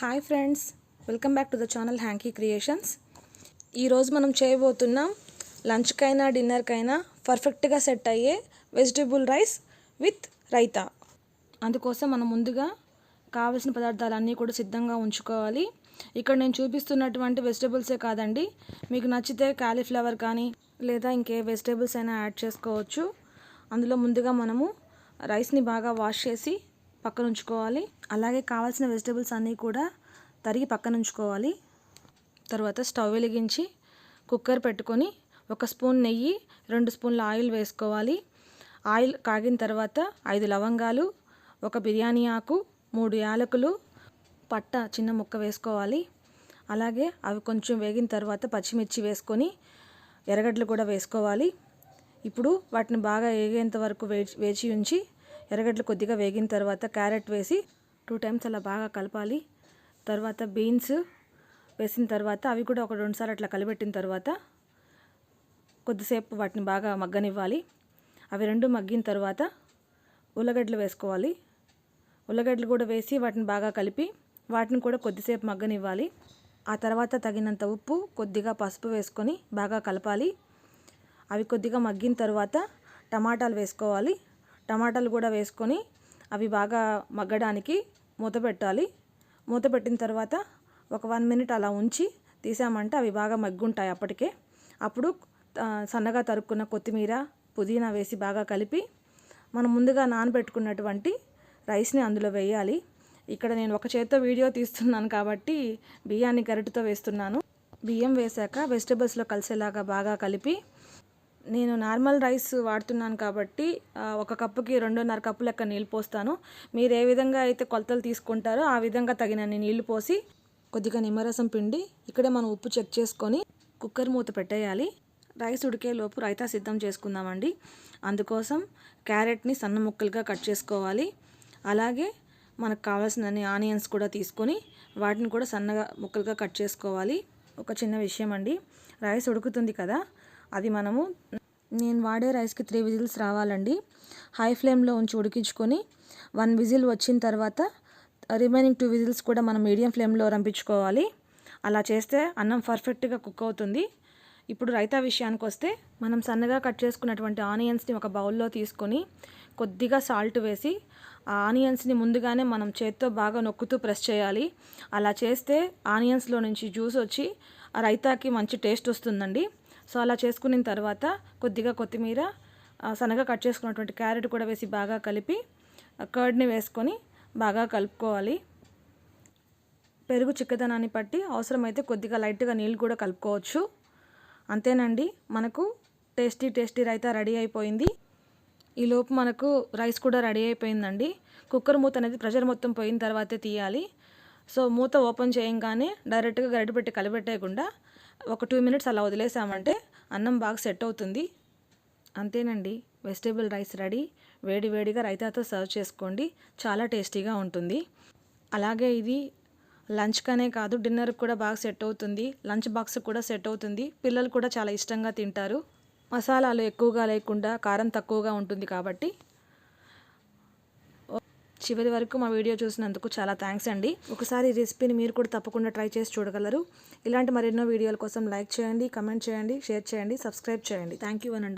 Hi friends welcome back to the channel Hanky Creations. ఈరోజు మనం చేయబోతున్నాం లంచ్కైనా డిన్నర్కైనా పర్ఫెక్ట్గా సెట్ అయ్యే వెజిటేబుల్ రైస్ విత్ రైతా. అందుకోసం మనం ముందుగా కావలసిన పదార్థాలన్నీ కూడా సిద్ధంగా ఉంచుకోవాలి. ఇక్కడ నేను చూపిస్తున్నటువంటి వెజిటేబుల్సే కాదండి. మీకు నచ్చితే కాలీఫ్లవర్ కానీ లేదా ఇంకే వెజిటేబుల్స్ అయినా యాడ్ చేసుకోవచ్చు. అందులో ముందుగా మనము రైస్ని బాగా వాష్ చేసి పక్కన ఉంచుకోవాలి అలాగే కావాల్సిన వెజిటేబుల్స్ అన్నీ కూడా తరిగి పక్కన ఉంచుకోవాలి తర్వాత స్టవ్ వెలిగించి కుక్కర్ పెట్టుకొని ఒక స్పూన్ నెయ్యి రెండు స్పూన్ల ఆయిల్ వేసుకోవాలి. ఆయిల్ కాగిన తర్వాత ఐదు లవంగాలు ఒక బిర్యానీ ఆకు మూడు యాలకులు పట్ట చిన్న ముక్క వేసుకోవాలి. అలాగే అవి కొంచెం వేగిన తర్వాత పచ్చిమిర్చి వేసుకొని ఎర్రగడ్డలు కూడా వేసుకోవాలి. ఇప్పుడు వాటిని బాగా వేగేంత వరకు వేచి వేచి ఉంచి ఎర్రగడ్డలు కొద్దిగా వేగిన తర్వాత క్యారెట్ వేసి టూ టైమ్స్ అలా బాగా కలపాలి. తర్వాత బీన్స్ వేసిన తర్వాత అవి కూడా ఒక రెండుసార్లు అట్లా కలిపెట్టిన తర్వాత కొద్దిసేపు వాటిని బాగా మగ్గనివ్వాలి. అవి రెండు మగ్గిన తర్వాత ఉల్లగడ్డలు వేసుకోవాలి. ఉల్లగడ్డలు కూడా వేసి వాటిని బాగా కలిపి వాటిని కూడా కొద్దిసేపు మగ్గనివ్వాలి. ఆ తర్వాత తగినంత ఉప్పు కొద్దిగా పసుపు వేసుకొని బాగా కలపాలి. అవి కొద్దిగా మగ్గిన తర్వాత టమాటాలు వేసుకోవాలి. టమాటాలు కూడా వేసుకొని అవి బాగా మగ్గడానికి మూత పెట్టాలి. మూత పెట్టిన తర్వాత ఒక వన్ మినిట్ అలా ఉంచి తీసామంటే అవి బాగా మగ్గుంటాయి అప్పటికే. అప్పుడు సన్నగా తరుక్కున్న కొత్తిమీర పుదీనా వేసి బాగా కలిపి మనం ముందుగా నానబెట్టుకున్నటువంటి రైస్ని అందులో వేయాలి. ఇక్కడ నేను ఒక చేత్తో వీడియో తీస్తున్నాను కాబట్టి బియ్యాన్ని గరిటతో వేస్తున్నాను. బియ్యం వేశాక వెజిటేబుల్స్లో కలిసేలాగా బాగా కలిపి నేను నార్మల్ రైస్ వాడుతున్నాను కాబట్టి ఒక కప్పుకి రెండున్నర కప్పు లెక్క నీళ్ళు పోస్తాను. మీరు ఏ విధంగా అయితే కొలతలు తీసుకుంటారో ఆ విధంగా తగినన్ని నీళ్ళు పోసి కొద్దిగా నిమ్మరసం పిండి ఇక్కడే మనం ఉప్పు చెక్ చేసుకొని కుక్కర్ మూత పెట్టేయాలి. రైస్ ఉడికే లోపు రైతా సిద్ధం చేసుకుందామండి. అందుకోసం క్యారెట్ని సన్న ముక్కలుగా కట్ చేసుకోవాలి. అలాగే మనకు కావాల్సినన్ని ఆనియన్స్ కూడా తీసుకొని వాటిని కూడా సన్నగా ముక్కలుగా కట్ చేసుకోవాలి. ఒక చిన్న విషయం అండి రైస్ ఉడుకుతుంది కదా అది మనము నేను వాడే రైస్కి త్రీ విజిల్స్ రావాలండి. హై ఫ్లేమ్లో ఉంచి ఉడికించుకొని వన్ విజిల్ వచ్చిన తర్వాత రిమైనింగ్ టూ విజిల్స్ కూడా మనం మీడియం ఫ్లేమ్లో రంపించుకోవాలి. అలా చేస్తే అన్నం పర్ఫెక్ట్గా కుక్ అవుతుంది. ఇప్పుడు రైతా విషయానికి వస్తే మనం సన్నగా కట్ చేసుకున్నటువంటి ఆనియన్స్ని ఒక బౌల్లో తీసుకొని కొద్దిగా సాల్ట్ వేసి ఆ ఆనియన్స్ని ముందుగానే మనం చేత్తో బాగా నొక్కుతూ ప్రెస్ చేయాలి. అలా చేస్తే ఆనియన్స్లో నుంచి జ్యూస్ వచ్చి ఆ రైతాకి మంచి టేస్ట్ వస్తుందండి. సో అలా చేసుకున్న తర్వాత కొద్దిగా కొత్తిమీర సన్నగా కట్ చేసుకున్నటువంటి క్యారెట్ కూడా వేసి బాగా కలిపి కర్డ్ని వేసుకొని బాగా కలుపుకోవాలి. పెరుగు చిక్కదనాన్ని బట్టి అవసరమైతే కొద్దిగా లైట్గా నీళ్ళు కూడా కలుపుకోవచ్చు. అంతేనండి మనకు టేస్టీ టేస్టీ రైతా రెడీ అయిపోయింది. ఈలోపు మనకు రైస్ కూడా రెడీ అయిపోయిందండి. కుక్కర్ మూత అనేది ప్రెషర్ మొత్తం పోయిన తర్వాతే తీయాలి. సో మూత ఓపెన్ చేయంగానే డైరెక్ట్గా గరిటె పెట్టి కలిపెట్టేయకుండా ఒక టూ మినిట్స్ అలా వదిలేసామంటే అన్నం బాగా సెట్ అవుతుంది. అంతేనండి. వెజిటేబుల్ రైస్ రెడీ వేడి వేడిగా రైతాతో సర్వ్ చేసుకోండి. చాలా టేస్టీగా ఉంటుంది. అలాగే ఇది లంచ్కనే కాదు డిన్నర్కి కూడా బాగా సెట్ అవుతుంది. లంచ్ బాక్స్ కూడా సెట్ అవుతుంది. పిల్లలు కూడా చాలా ఇష్టంగా తింటారు. మసాలాలు ఎక్కువగా లేకుండా కారం తక్కువగా ఉంటుంది కాబట్టి చివరి వరకు మా వీడియో చూసినందుకు చాలా థ్యాంక్స్ అండి. ఒకసారి ఈ రెసిపీని మీరు కూడా తప్పకుండా ట్రై చేసి చూడగలరు. ఇలాంటి మరెన్నో వీడియోల కోసం లైక్ చేయండి కమెంట్ చేయండి షేర్ చేయండి సబ్స్క్రైబ్ చేయండి. థ్యాంక్ యూ అనండి